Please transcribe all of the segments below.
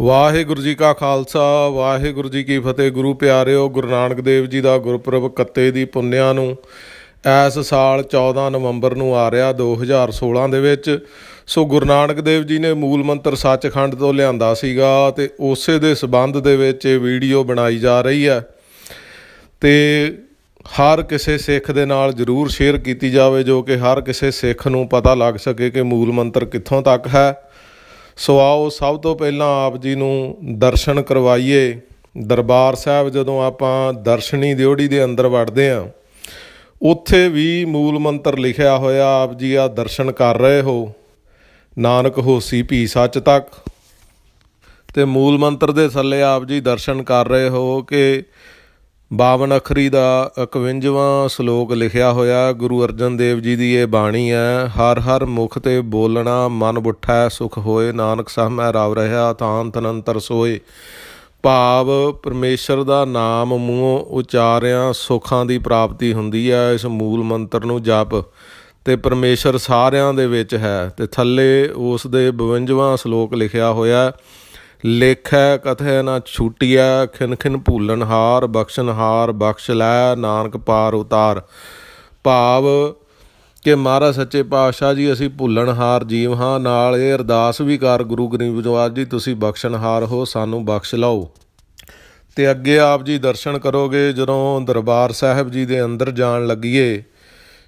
ਵਾਹਿਗੁਰੂ ਜੀ ਕਾ ਖਾਲਸਾ, ਵਾਹਿਗੁਰੂ ਜੀ ਕੀ ਫਤਿਹ। ਗੁਰੂ ਪਿਆਰਿਓ, ਗੁਰੂ ਨਾਨਕ ਦੇਵ ਜੀ ਦਾ ਗੁਰਪੁਰਬ ਕੱਤੇ ਦੀ ਪੁੰਨਿਆ ਨੂੰ ਇਸ ਸਾਲ 14 ਨਵੰਬਰ ਨੂੰ ਆ ਰਿਹਾ 2016 ਦੇ ਵਿੱਚ। ਸੋ ਗੁਰੂ ਨਾਨਕ ਦੇਵ ਜੀ ਨੇ ਮੂਲ ਮੰਤਰ ਸੱਚਖੰਡ ਤੋਂ ਲਿਆਂਦਾ ਸੀਗਾ ਤੇ ਉਸੇ ਦੇ ਸਬੰਧ ਦੇ ਵਿੱਚ ਇਹ ਵੀਡੀਓ ਬਣਾਈ ਜਾ ਰਹੀ ਹੈ। ਤੇ ਹਰ ਕਿਸੇ ਸਿੱਖ ਦੇ ਨਾਲ ਜਰੂਰ ਸ਼ੇਅਰ ਕੀਤੀ ਜਾਵੇ ਜੋ ਕਿ ਹਰ ਕਿਸੇ ਸਿੱਖ ਨੂੰ ਪਤਾ ਲੱਗ ਸਕੇ ਕਿ ਮੂਲ ਮੰਤਰ ਕਿੱਥੋਂ ਤੱਕ ਹੈ। ਸੋ ਆਓ ਸਭ ਤੋਂ ਪਹਿਲਾਂ ਆਪ ਜੀ ਨੂੰ ਦਰਸ਼ਨ ਕਰਵਾਈਏ। ਦਰਬਾਰ ਸਾਹਿਬ ਜਦੋਂ ਆਪਾਂ ਦਰਸ਼ਨੀ ਦਿਉੜੀ ਦੇ ਅੰਦਰ ਵੜਦੇ ਆਂ ਉੱਥੇ ਵੀ ਮੂਲ ਮੰਤਰ ਲਿਖਿਆ ਹੋਇਆ, ਆਪ ਜੀ ਆ ਦਰਸ਼ਨ ਕਰ ਰਹੇ ਹੋ। ਨਾਨਕ ਹੋਸੀ ਭੀ ਸੱਚ ਤੱਕ। ਤੇ ਮੂਲ ਮੰਤਰ ਦੇ ਥੱਲੇ ਆਪ ਜੀ ਦਰਸ਼ਨ ਕਰ ਰਹੇ ਹੋ ਕਿ 52 ਅੱਖਰੀ ਦਾ 51ਵਾਂ ਸ਼ਲੋਕ ਲਿਖਿਆ ਹੋਇਆ, ਗੁਰੂ ਅਰਜਨ ਦੇਵ ਜੀ ਦੀ ਇਹ ਬਾਣੀ ਹੈ, ਹਰ ਹਰ ਮੁਖ ਤੇ ਬੋਲਣਾ, ਮਨ ਬੁੱਠਾ, ਸੁਖ ਹੋਏ, ਨਾਨਕ ਸਹਮੈ ਰਵ ਰਹਾ ਤਾਨ ਤਨੰਤਰ ਸੋਏ। ਭਾਵ ਪਰਮੇਸ਼ਰ ਦਾ ਨਾਮ ਮੂੰਹੋਂ ਉਚਾਰਿਆਂ ਸੁੱਖਾਂ ਦੀ ਪ੍ਰਾਪਤੀ ਹੁੰਦੀ ਹੈ, ਇਸ ਮੂਲ ਮੰਤਰ ਨੂੰ ਜਪ। ਤੇ ਪਰਮੇਸ਼ਰ ਸਾਰਿਆਂ ਦੇ ਵਿੱਚ ਹੈ। ਤੇ ਥੱਲੇ ਉਸ ਦੇ 52ਵਾਂ ਸ਼ਲੋਕ ਲਿਖਿਆ ਹੋਇਆ ਲੇਖੈ ਕਥੈ ਨਾ ਛੂਟਿਆ ਖਿਨ ਖਿਨ ਭੂਲਨ ਹਾਰ ਬਖਸ਼ਨ ਹਾਰ, ਬਖਸ਼ ਲੈ, ਨਾਨਕ ਪਾਰ ਉਤਾਰ। ਭਾਵ ਕਿ ਮਹਾਰਾਜ ਸੱਚੇ ਪਾਤਸ਼ਾਹ ਜੀ, ਅਸੀਂ ਭੁੱਲਣਹਾਰ ਜੀਵ ਹਾਂ, ਨਾਲ ਇਹ ਅਰਦਾਸ ਵੀ ਕਰ ਗੁਰੂ ਗਰੀਬ ਨਵਾਜ ਜੀ, ਤੁਸੀਂ ਬਖਸ਼ਣਹਾਰ ਹੋ, ਸਾਨੂੰ ਬਖਸ਼ ਲਓ। ਤੇ ਅੱਗੇ ਆਪ ਜੀ ਦਰਸ਼ਨ ਕਰੋਗੇ, ਜਦੋਂ ਦਰਬਾਰ ਸਾਹਿਬ ਜੀ ਦੇ ਅੰਦਰ ਜਾਣ ਲੱਗੀਏ,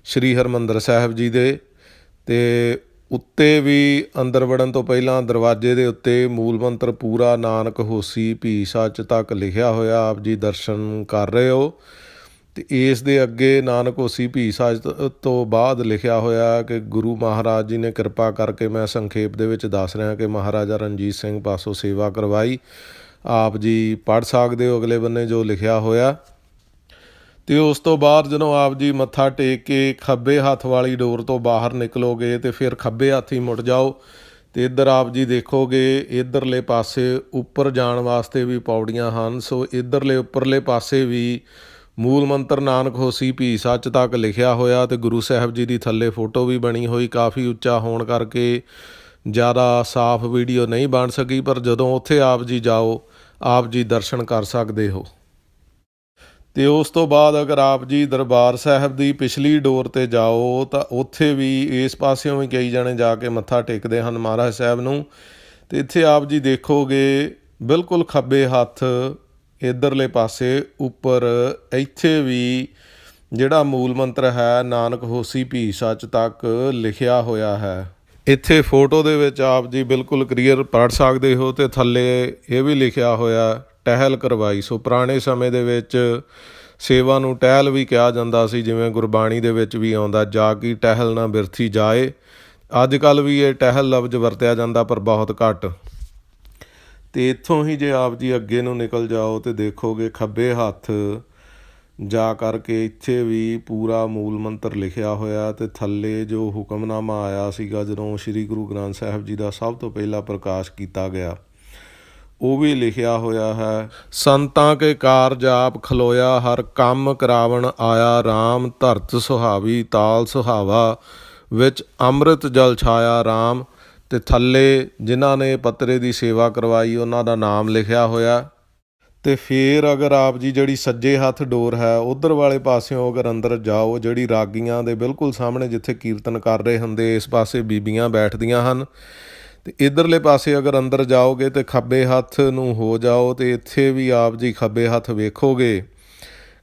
ਸ੍ਰੀ ਹਰਮੰਦਰ ਸਾਹਿਬ ਜੀ ਦੇ, ਤੇ ਉੱਤੇ ਵੀ ਅੰਦਰ ਵੜਨ ਤੋਂ ਪਹਿਲਾਂ ਦਰਵਾਜ਼ੇ ਦੇ ਉੱਤੇ ਮੂਲ ਮੰਤਰ ਪੂਰਾ ਨਾਨਕ ਹੋਸੀ ਭੀ ਸੱਚ ਤੱਕ ਲਿਖਿਆ ਹੋਇਆ, ਆਪ ਜੀ ਦਰਸ਼ਨ ਕਰ ਰਹੇ ਹੋ। ਤੇ ਇਸ ਦੇ ਅੱਗੇ ਨਾਨਕ ਹੋਸੀ ਭੀ ਸੱਚ ਤੋਂ ਬਾਅਦ ਲਿਖਿਆ ਹੋਇਆ ਕਿ ਗੁਰੂ ਮਹਾਰਾਜ ਜੀ ਨੇ ਕਿਰਪਾ ਕਰਕੇ ਮੈਂ ਸੰਖੇਪ ਦੇ ਵਿੱਚ ਦੱਸ ਰਿਹਾ ਕਿ ਮਹਾਰਾਜਾ ਰਣਜੀਤ ਸਿੰਘ ਪਾਸੋਂ ਸੇਵਾ ਕਰਵਾਈ। ਆਪ ਜੀ ਪੜ ਸਕਦੇ ਹੋ ਅਗਲੇ ਬੰਨੇ ਜੋ ਲਿਖਿਆ ਹੋਇਆ। ਤੇ ਉਸ ਤੋਂ ਬਾਅਦ ਜਦੋਂ ਆਪ ਜੀ ਮੱਥਾ ਟੇਕ ਕੇ ਖੱਬੇ ਹੱਥ ਵਾਲੀ ਡੋਰ ਤੋਂ ਬਾਹਰ ਨਿਕਲੋਗੇ ਤੇ ਫਿਰ ਖੱਬੇ ਹੱਥ ਹੀ ਮੁੜ ਜਾਓ ਤੇ ਇੱਧਰ ਆਪ ਜੀ ਦੇਖੋਗੇ, ਇਧਰਲੇ ਪਾਸੇ ਉੱਪਰ ਜਾਣ ਵਾਸਤੇ ਵੀ ਪੌੜੀਆਂ ਹਨ। ਸੋ ਇਧਰਲੇ ਉੱਪਰਲੇ ਪਾਸੇ ਵੀ ਮੂਲ ਮੰਤਰ ਨਾਨਕ ਹੋਸੀ ਭੀ ਸੱਚ ਤੱਕ ਲਿਖਿਆ ਹੋਇਆ ਤੇ ਗੁਰੂ ਸਾਹਿਬ ਜੀ ਦੀ ਥੱਲੇ ਫੋਟੋ ਵੀ ਬਣੀ ਹੋਈ, ਕਾਫੀ ਉੱਚਾ ਹੋਣ ਕਰਕੇ ਜ਼ਿਆਦਾ ਸਾਫ਼ ਵੀਡੀਓ ਨਹੀਂ ਬਣ ਸਕੀ, ਪਰ ਜਦੋਂ ਉੱਥੇ ਆਪ ਜੀ ਜਾਓ, ਆਪ ਜੀ ਦਰਸ਼ਨ ਕਰ ਸਕਦੇ ਹੋ। ਤੇ ਉਸ ਤੋਂ ਬਾਅਦ ਅਗਰ ਆਪ ਜੀ ਦਰਬਾਰ ਸਾਹਿਬ ਦੀ ਪਿਛਲੀ ਡੋਰ ਤੇ ਜਾਓ, ਤਾਂ ਉੱਥੇ ਵੀ ਇਸ ਪਾਸਿਓਂ ਵੀ ਕਈ ਜਣੇ ਜਾ ਕੇ ਮੱਥਾ ਟੇਕਦੇ ਹਨ ਮਹਾਰਾਜ ਸਾਹਿਬ ਨੂੰ। ਤੇ ਇੱਥੇ ਆਪ ਜੀ ਦੇਖੋਗੇ, ਬਿਲਕੁਲ ਖੱਬੇ ਹੱਥ ਇਧਰਲੇ ਪਾਸੇ ਉੱਪਰ ਇੱਥੇ ਵੀ ਜਿਹੜਾ ਮੂਲ ਮੰਤਰ ਹੈ, ਨਾਨਕ ਹੋਸੀ ਭੀ ਸੱਚ ਤੱਕ ਲਿਖਿਆ ਹੋਇਆ ਹੈ। ਇੱਥੇ ਫੋਟੋ ਦੇ ਵਿੱਚ ਆਪ ਜੀ ਬਿਲਕੁਲ ਕਲੀਅਰ ਪੜ ਸਕਦੇ ਹੋ ਤੇ ਥੱਲੇ ਇਹ ਵੀ ਲਿਖਿਆ ਹੋਇਆ ਟਹਿਲ ਕਰਵਾਈ। ਸੋ ਪੁਰਾਣੇ ਸਮੇਂ ਦੇ ਵਿੱਚ ਸੇਵਾ ਨੂੰ ਟਹਿਲ ਵੀ ਕਿਹਾ ਜਾਂਦਾ ਸੀ, ਜਿਵੇਂ ਗੁਰਬਾਣੀ ਦੇ ਵਿੱਚ ਵੀ ਆਉਂਦਾ, ਜਾ ਕੀ ਟਹਿਲ ਨਾ ਬਿਰਥੀ ਜਾਏ। ਅੱਜ ਕੱਲ ਵੀ ਇਹ ਟਹਿਲ ਲਫ਼ਜ਼ ਵਰਤਿਆ ਜਾਂਦਾ, ਪਰ ਬਹੁਤ ਘੱਟ। ਤੇ ਇੱਥੋਂ ਹੀ ਜੇ ਆਪ ਜੀ ਅੱਗੇ ਨੂੰ ਨਿਕਲ ਜਾਓ ਤੇ ਦੇਖੋਗੇ ਖੱਬੇ ਹੱਥ ਜਾ ਕਰਕੇ ਇੱਥੇ ਵੀ ਪੂਰਾ ਮੂਲ ਮੰਤਰ ਲਿਖਿਆ ਹੋਇਆ ਤੇ ਥੱਲੇ ਜੋ ਹੁਕਮਨਾਮਾ ਆਇਆ ਸੀਗਾ, ਜਦੋਂ ਸ੍ਰੀ ਗੁਰੂ ਗ੍ਰੰਥ ਸਾਹਿਬ ਜੀ ਦਾ ਸਭ ਤੋਂ ਪਹਿਲਾ ਪ੍ਰਕਾਸ਼ ਕੀਤਾ ਗਿਆ। ਉਹ ਵੀ ਲਿਖਿਆ ਹੋਇਆ ਹੈ। ਸੰਤਾਂ ਕੇ ਕਾਰਜ ਆਪ ਖਲੋਇਆ, ਹਰ ਕੰਮ ਕਰਾਵਣ ਆਇਆ RAM ਧਰਤ ਸੁਹਾਵੀ, ਤਾਲ ਸੁਹਾਵਾ, ਵਿੱਚ ਅੰਮ੍ਰਿਤ ਜਲ ਛਾਇਆ RAM ਤੇ ਥੱਲੇ ਜਿਨ੍ਹਾਂ ਨੇ ਪਤਰੇ ਦੀ ਸੇਵਾ ਕਰਵਾਈ, ਉਹਨਾਂ ਦਾ ਨਾਮ ਲਿਖਿਆ ਹੋਇਆ। ਤੇ ਫੇਰ ਅਗਰ ਆਪ ਜੀ ਜਿਹੜੀ ਸੱਜੇ ਹੱਥ ਡੋਰ ਹੈ, ਉਧਰ ਵਾਲੇ ਪਾਸਿਓਂ ਅਗਰ ਅੰਦਰ ਜਾਓ, ਜਿਹੜੀ ਰਾਗੀਆਂ ਦੇ ਬਿਲਕੁਲ ਸਾਹਮਣੇ ਜਿੱਥੇ ਕੀਰਤਨ ਕਰ ਰਹੇ ਹੁੰਦੇ, ਇਸ ਪਾਸੇ ਬੀਬੀਆਂ ਬੈਠਦੀਆਂ ਹਨ। ਤੇ ਇਧਰਲੇ ਪਾਸੇ ਅਗਰ ਅੰਦਰ ਜਾਓਗੇ ਤੇ ਖੱਬੇ ਹੱਥ ਨੂੰ ਹੋ ਜਾਓ ਤੇ ਇੱਥੇ ਵੀ ਆਪ ਜੀ ਖੱਬੇ ਹੱਥ ਵੇਖੋਗੇ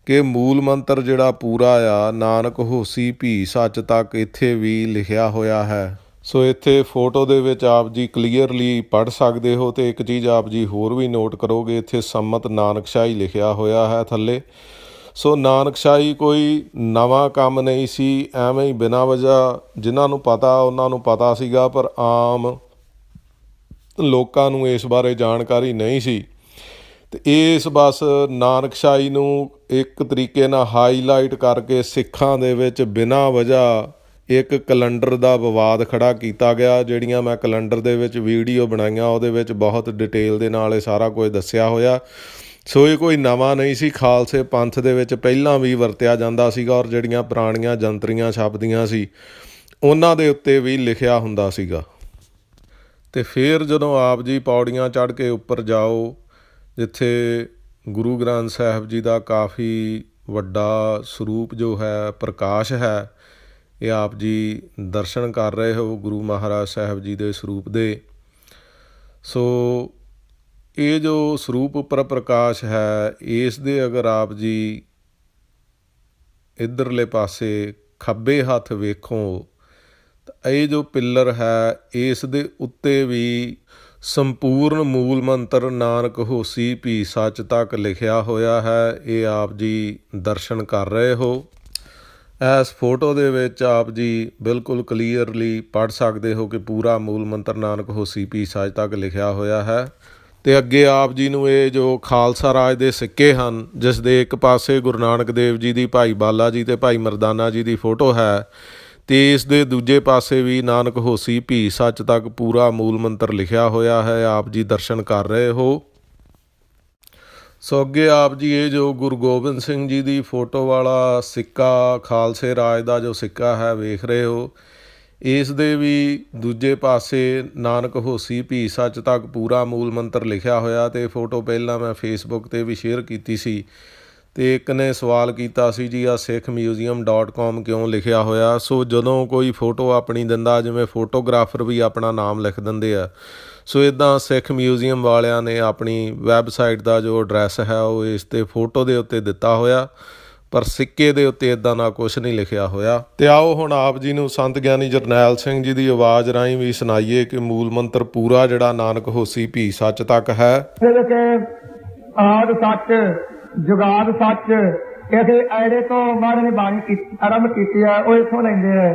ਕਿ ਮੂਲ ਮੰਤਰ ਜਿਹੜਾ ਪੂਰਾ ਆ, ਨਾਨਕ ਹੋਸੀ ਭੀ ਸੱਚ ਤੱਕ ਇੱਥੇ ਵੀ ਲਿਖਿਆ ਹੋਇਆ ਹੈ। ਸੋ ਇੱਥੇ ਫੋਟੋ ਦੇ ਵਿੱਚ ਆਪ ਜੀ ਕਲੀਅਰਲੀ ਪੜ ਸਕਦੇ ਹੋ ਤੇ ਇੱਕ ਚੀਜ਼ ਆਪ ਜੀ ਹੋਰ ਵੀ ਨੋਟ ਕਰੋਗੇ, ਇੱਥੇ ਸੰਮਤ ਨਾਨਕਸ਼ਾਹੀ ਲਿਖਿਆ ਹੋਇਆ ਹੈ ਥੱਲੇ। ਸੋ ਨਾਨਕਸ਼ਾਹੀ ਕੋਈ ਨਵਾਂ ਕੰਮ ਨਹੀਂ ਸੀ, ਐਵੇਂ ਹੀ ਬਿਨਾਂ ਵਜ੍ਹਾ ਜਿਨ੍ਹਾਂ ਨੂੰ ਪਤਾ, ਉਹਨਾਂ ਨੂੰ ਪਤਾ ਸੀਗਾ, ਪਰ ਆਮ ਲੋਕਾਂ ਨੂੰ ਇਸ ਬਾਰੇ ਜਾਣਕਾਰੀ ਨਹੀਂ ਸੀ। ਤੇ ਇਸ ਬਸ ਨਾਨਕਸ਼ਾਹੀ ਨੂੰ ਇੱਕ ਤਰੀਕੇ ਨਾਲ ਹਾਈਲਾਈਟ ਕਰਕੇ ਸਿੱਖਾਂ ਦੇ ਵਿੱਚ ਬਿਨਾਂ ਵਜ੍ਹਾ ਇੱਕ ਕੈਲੰਡਰ ਦਾ ਵਿਵਾਦ ਖੜਾ ਕੀਤਾ ਗਿਆ, ਜਿਹੜੀਆਂ ਮੈਂ ਕੈਲੰਡਰ ਦੇ ਵਿੱਚ ਵੀਡੀਓ ਬਣਾਈਆਂ, ਉਹਦੇ ਵਿੱਚ ਬਹੁਤ ਡਿਟੇਲ ਦੇ ਨਾਲ ਇਹ ਸਾਰਾ ਕੁਝ ਦੱਸਿਆ ਹੋਇਆ। ਸੋ ਇਹ ਕੋਈ ਨਵਾਂ ਨਹੀਂ ਸੀ, ਖਾਲਸੇ ਪੰਥ ਦੇ ਵਿੱਚ ਪਹਿਲਾਂ ਵੀ ਵਰਤਿਆ ਜਾਂਦਾ ਸੀਗਾ ਔਰ ਜਿਹੜੀਆਂ ਪੁਰਾਣੀਆਂ ਜੰਤਰੀਆਂ ਛਪਦੀਆਂ ਸੀ, ਉਹਨਾਂ ਦੇ ਉੱਤੇ ਵੀ ਲਿਖਿਆ ਹੁੰਦਾ ਸੀਗਾ। ਤੇ ਫਿਰ ਜਦੋਂ ਆਪ ਜੀ ਪੌੜੀਆਂ ਚੜ੍ਹ ਕੇ ਉੱਪਰ ਜਾਓ, ਜਿੱਥੇ ਗੁਰੂ ਗ੍ਰੰਥ ਸਾਹਿਬ ਜੀ ਦਾ ਕਾਫੀ ਵੱਡਾ ਸਰੂਪ ਜੋ ਹੈ, ਪ੍ਰਕਾਸ਼ ਹੈ, ਇਹ ਆਪ ਜੀ ਦਰਸ਼ਨ ਕਰ ਰਹੇ ਹੋ ਗੁਰੂ ਮਹਾਰਾਜ ਸਾਹਿਬ ਜੀ ਦੇ ਸਰੂਪ ਦੇ। ਸੋ ਇਹ ਜੋ ਸਰੂਪ ਉੱਪਰ ਪ੍ਰਕਾਸ਼ ਹੈ, ਇਸ ਦੇ ਅਗਰ ਆਪ ਜੀ ਇਧਰਲੇ ਪਾਸੇ ਖੱਬੇ ਹੱਥ ਵੇਖੋ ਇਹ ਜੋ ਪਿੱਲਰ ਹੈ, ਇਸ ਦੇ ਉੱਤੇ ਵੀ ਸੰਪੂਰਨ ਮੂਲ ਮੰਤਰ ਨਾਨਕ ਹੋਸੀ ਭੀ ਸੱਚ ਤੱਕ ਲਿਖਿਆ ਹੋਇਆ ਹੈ। ਇਹ ਆਪ ਜੀ ਦਰਸ਼ਨ ਕਰ ਰਹੇ ਹੋ। ਇਸ ਫੋਟੋ ਦੇ ਵਿੱਚ ਆਪ ਜੀ ਬਿਲਕੁਲ ਕਲੀਅਰਲੀ ਪੜ੍ਹ ਸਕਦੇ ਹੋ ਕਿ ਪੂਰਾ ਮੂਲ ਮੰਤਰ ਨਾਨਕ ਹੋਸੀ ਭੀ ਸੱਚ ਤੱਕ ਲਿਖਿਆ ਹੋਇਆ ਹੈ। ਤੇ ਅੱਗੇ ਆਪ ਜੀ ਨੂੰ ਇਹ ਜੋ ਖਾਲਸਾ ਰਾਜ ਦੇ ਸਿੱਕੇ ਹਨ, ਜਿਸ ਦੇ ਇੱਕ ਪਾਸੇ ਗੁਰੂ ਨਾਨਕ ਦੇਵ ਜੀ ਦੀ ਭਾਈ ਬਾਲਾ ਜੀ ਤੇ ਭਾਈ ਮਰਦਾਨਾ ਜੀ ਦੀ ਫੋਟੋ ਹੈ ਤੇ ਇਸ ਦੇ ਦੂਜੇ ਪਾਸੇ ਵੀ ਨਾਨਕ ਹੋਸੀ ਭੀ ਸੱਚ ਤੱਕ ਪੂਰਾ ਮੂਲ ਮੰਤਰ ਲਿਖਿਆ ਹੋਇਆ ਹੈ। ਆਪ ਜੀ ਦਰਸ਼ਨ ਕਰ ਰਹੇ ਹੋ। ਸੋ ਅੱਗੇ ਆਪ ਜੀ ਇਹ ਜੋ ਗੁਰੂ ਗੋਬਿੰਦ ਸਿੰਘ ਜੀ ਦੀ ਫੋਟੋ ਵਾਲਾ ਸਿੱਕਾ, ਖਾਲਸੇ ਰਾਜ ਦਾ ਜੋ ਸਿੱਕਾ ਹੈ, ਵੇਖ ਰਹੇ ਹੋ। ਇਸ ਦੇ ਵੀ ਦੂਜੇ ਪਾਸੇ ਨਾਨਕ ਹੋਸੀ ਭੀ ਸੱਚ ਤੱਕ ਪੂਰਾ ਮੂਲ ਮੰਤਰ ਲਿਖਿਆ ਹੋਇਆ ਤੇ ਫੋਟੋ ਪਹਿਲਾਂ ਮੈਂ ਫੇਸਬੁੱਕ ਤੇ ਵੀ ਸ਼ੇਅਰ ਕੀਤੀ ਸੀ। ਤੇ ਇੱਕ ਨੇ ਸਵਾਲ ਕੀਤਾ ਸੀ ਜੀ ਆ sikhmuseum.com ਕਿਉਂ ਲਿਖਿਆ ਹੋਇਆ? ਸੋ ਜਦੋਂ ਕੋਈ ਫੋਟੋ ਆਪਣੀ ਦਿੰਦਾ, ਜਿਵੇਂ ਫੋਟੋਗ੍ਰਾਫਰ ਵੀ ਆਪਣਾ ਨਾਮ ਲਿਖ ਦਿੰਦੇ ਆ, ਸੋ ਇਦਾਂ ਸਿੱਖ ਮਿਊਜ਼ੀਅਮ ਵਾਲਿਆਂ ਨੇ ਆਪਣੀ ਵੈਬਸਾਈਟ ਦਾ ਜੋ ਐਡਰੈਸ ਹੈ, ਉਹ ਇਸ ਤੇ ਫੋਟੋ ਦੇ ਉੱਤੇ ਦਿੱਤਾ ਹੋਇਆ, ਪਰ ਸਿੱਕੇ ਦੇ ਉੱਤੇ ਇਦਾਂ ਦਾ ਕੁਝ ਨਹੀਂ ਲਿਖਿਆ ਹੋਇਆ। ਤੇ ਆਓ ਹੁਣ ਆਪ ਜੀ ਨੂੰ ਸੰਤ ਗਿਆਨੀ ਜਰਨੈਲ ਸਿੰਘ ਜੀ ਦੀ ਆਵਾਜ਼ ਰਾਹੀਂ ਵੀ ਸੁਣਾਈਏ ਕਿ ਮੂਲ ਮੰਤਰ ਪੂਰਾ ਜਿਹੜਾ ਨਾਨਕ ਹੋਸੀ ਭੀ ਸੱਚ ਤੱਕ ਹੈ। ਆਦ ਸੱਚ ਜੁਗਾਦ ਸੱਚ ਇਹਦੇ ਐੜੇ ਤੋਂ ਮਹਾਰਾਜ ਨੇ ਬਾਣੀ ਕੀਤੀ ਆਰੰਭ ਕੀਤੀ ਆ ਉਹ ਇਥੋਂ ਲੈਂਦੇ ਆ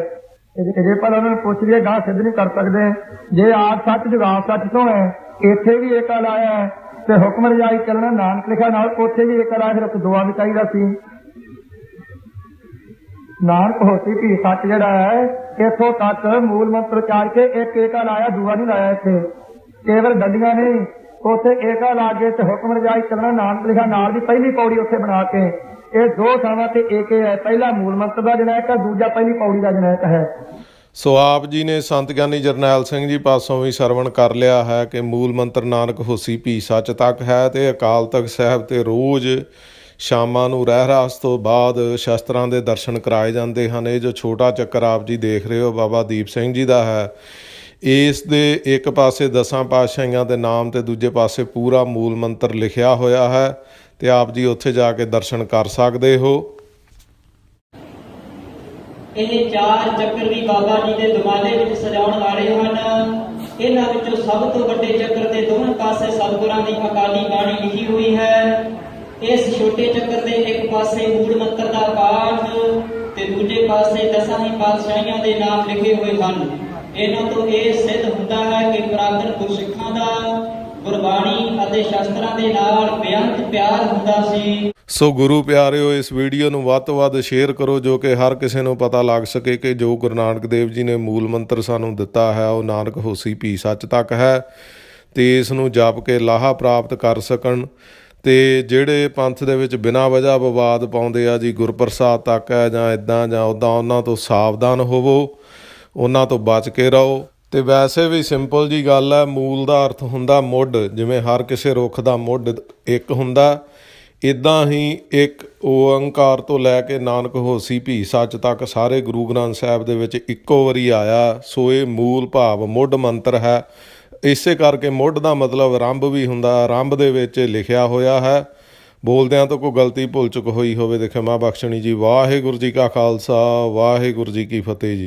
ਜੇ ਪਰ ਉਹਨਾਂ ਨੂੰ ਪੁੱਛ ਲਈਏ ਗਾਂ ਸਿੱਧ ਨਹੀਂ ਕਰ ਸਕਦੇ। ਜੇ ਆਦ ਸੱਚ ਜੁਗਾਦ ਸੱਚ ਤੋਂ ਹੈ ਇੱਥੇ ਵੀ ਏਕਾ ਲਾਇਆ ਹੈ, ਤੇ ਹੁਕਮ ਰਜਾਈ ਚੱਲਣਾ ਨਾਨਕ ਲਿਖਿਆ ਨਾਲ ਉੱਥੇ ਵੀ ਏਕਾ ਲਾਇਆ ਫਿਰ ਦੁਆ ਵੀ ਚਾਹੀਦਾ ਸੀ। ਨਾਨਕ ਹੋਤੀ ਵੀ ਸੱਚ ਜਿਹੜਾ ਹੈ ਇੱਥੋਂ ਤੱਕ ਮੂਲ ਮੰਤਰ ਚਾਰ ਕੇ ਇੱਕ ਏਕਾ ਲਾਇਆ ਦੂਆ ਨਹੀਂ ਲਾਇਆ ਇੱਥੇ। ਕੇਵਲ ਡੰਡੀਆਂ ਨਹੀਂ ਉੱਥੇ ਏਕਾ ਲਾ ਤੇ ਹੁਕਮ ਰਜਾਈ ਚੱਲਣਾ, ਨਾਨਕ ਲਿਖਾ ਨਾਲ ਦੀ ਪਹਿਲੀ ਪੌੜੀ ਉੱਥੇ ਬਣਾ ਕੇ, ਇਹ ਦੋ ਥਾਵਾਂ ਤੇ ਏਕੇ ਹੈ, ਪਹਿਲਾ ਮੂਲ ਮੰਤਰ ਦਾ ਜਨੈਕ ਹੈ, ਦੂਜਾ ਪਹਿਲੀ ਪੌੜੀ ਦਾ ਜਨੈਕ ਹੈ। ਸੋ ਆਪ ਜੀ ਨੇ ਸੰਤ ਗਿਆਨੀ ਜਰਨੈਲ ਸਿੰਘ ਜੀ ਪਾਸੋਂ ਵੀ ਸਰਵਣ ਕਰ ਲਿਆ ਹੈ ਕਿ ਮੂਲ ਮੰਤਰ ਨਾਨਕ ਹੋਸੀ ਭੀ ਸੱਚ ਤੱਕ ਹੈ ਤੇ ਅਕਾਲ ਤਖਤ ਸਾਹਿਬ ਤੇ ਰੋਜ਼ ਸ਼ਾਮਾਂ ਨੂੰ ਰਹਿਰਾਸ ਤੋਂ ਬਾਅਦ ਸ਼ਸਤਰਾਂ ਦੇ ਦਰਸ਼ਨ ਕਰਾਏ ਜਾਂਦੇ ਹਨ। ਇਹ ਜੋ ਛੋਟਾ ਚੱਕਰ ਆਪ ਜੀ ਦੇਖ ਰਹੇ ਹੋ, ਬਾਬਾ ਦੀਪ ਸਿੰਘ ਜੀ ਦਾ ਹੈ। ਇਸ ਦੇ ਇੱਕ ਪਾਸੇ ਦਸਾਂ ਪਾਤਸ਼ਾਹੀਆਂ ਦੇ ਨਾਮ ਤੇ ਦੂਜੇ ਪਾਸੇ ਪੂਰਾ ਮੂਲ ਮੰਤਰ ਲਿਖਿਆ ਹੋਇਆ ਹੈ ਤੇ ਆਪ ਜੀ ਉੱਥੇ ਜਾ ਕੇ ਦਰਸ਼ਨ ਕਰ ਸਕਦੇ ਹੋ। ਇਹ ਚਾਰ ਚੱਕਰ ਵੀ ਬਾਬਾ ਜੀ ਦੇ ਦਿਮਾਲੇ ਵਿੱਚ ਸਜਾਉਣ ਵਾਲੇ ਹਨ। ਇਹਨਾਂ ਵਿੱਚੋਂ ਸਭ ਤੋਂ ਵੱਡੇ ਚੱਕਰ ਦੇ ਦੋਵੇਂ ਪਾਸੇ ਸਤਿਗੁਰਾਂ ਦੀ ਅਕਾਲੀ ਬਾਣੀ ਲਿਖੀ ਹੋਈ ਹੈ। ਇਸ ਛੋਟੇ ਚੱਕਰ ਦੇ ਇੱਕ ਪਾਸੇ ਮੂਲ ਮੰਤਰ ਦਾ ਪਾਠ ਤੇ ਦੂਜੇ ਪਾਸੇ ਦਸਾਂ ਹੀ ਪਾਤਸ਼ਾਹੀਆਂ ਦੇ ਨਾਮ ਲਿਖੇ ਹੋਏ ਹਨ। ਇਹਨਾਂ ਤੋਂ ਇਹ ਸਿੱਧ ਹੁੰਦਾ ਹੈ ਕਿ ਪੁਰਾਤਨ ਗੁਰਸਿੱਖਾਂ ਦਾ ਗੁਰਬਾਣੀ ਅਤੇ ਸ਼ਸਤਰਾਂ ਦੇ ਨਾਲ ਬੇਅੰਤ ਪਿਆਰ ਹੁੰਦਾ ਸੀ। ਸੋ ਗੁਰੂ ਪਿਆਰਿਓ, ਇਸ ਵੀਡੀਓ ਨੂੰ ਵੱਧ ਤੋਂ ਵੱਧ ਸ਼ੇਅਰ ਕਰੋ ਜੋ ਕਿ ਹਰ ਕਿਸੇ ਨੂੰ ਪਤਾ ਲੱਗ ਸਕੇ ਕਿ ਜੋ ਗੁਰੂ ਨਾਨਕ ਦੇਵ ਜੀ ਨੇ ਮੂਲ ਮੰਤਰ ਸਾਨੂੰ ਦਿੱਤਾ ਹੈ, ਉਹ ਨਾਨਕ ਹੋਸੀ ਪੀ ਸੱਚ ਤੱਕ ਹੈ। ਤੇ ਇਸ ਨੂੰ ਜਪ ਕੇ ਲਾਹਾ ਪ੍ਰਾਪਤ ਕਰ ਸਕਣ। ਤੇ ਜਿਹੜੇ ਪੰਥ ਦੇ ਵਿੱਚ ਬਿਨਾਂ ਵਜ੍ਹਾ ਵਿਵਾਦ ਪਾਉਂਦੇ ਆ ਜੀ, ਗੁਰਪ੍ਰਸਾਦ ਤੱਕ ਹੈ ਜਾਂ ਇਦਾਂ ਜਾਂ ਉਦਾਂ ਉਹਨਾਂ ਤੋਂ ਸਾਵਧਾਨ ਹੋਵੋ। ਉਹਨਾਂ ਤੋਂ ਬਚ ਕੇ ਰਹੋ। ਤੇ ਵੈਸੇ ਵੀ ਸਿੰਪਲ ਜੀ ਗੱਲ ਹੈ, ਮੂਲ ਦਾ ਅਰਥ ਹੁੰਦਾ ਮੁੱਢ, ਜਿਵੇਂ ਹਰ ਕਿਸੇ ਰੁੱਖ ਦਾ ਮੁੱਢ ਇੱਕ ਹੁੰਦਾ। ਇਦਾਂ ਹੀ ਇੱਕ ਓੰਕਾਰ ਤੋਂ ਲੈ ਕੇ ਨਾਨਕ ਹੋਸੀ ਭੀ, ਸੱਚ ਤੱਕ ਸਾਰੇ ਗੁਰੂ ਗ੍ਰੰਥ ਸਾਹਿਬ ਦੇ ਵਿੱਚ ਇੱਕੋ ਵਾਰੀ ਆਇਆ। ਸੋ ਇਹ ਮੂਲ ਭਾਵ ਮੁੱਢ ਮੰਤਰ ਹੈ। ਇਸੇ ਕਰਕੇ ਮੁੱਢ ਦਾ ਮਤਲਬ ਆਰੰਭ ਵੀ ਹੁੰਦਾ ਆਰੰਭ ਦੇ ਵਿੱਚ ਲਿਖਿਆ ਹੋਇਆ ਹੈ। ਬੋਲਦਿਆਂ ਤੋਂ ਕੋਈ ਗਲਤੀ ਭੁੱਲ ਚੁੱਕ ਹੋਈ ਹੋਵੇ ਤੇ ਖਿਮਾ ਬਖਸ਼ਣੀ ਜੀ, ਵਾਹਿਗੁਰੂ ਜੀ ਕਾ ਖਾਲਸਾ, ਵਾਹਿਗੁਰੂ ਜੀ ਕੀ ਫਤਿਹ ਜੀ।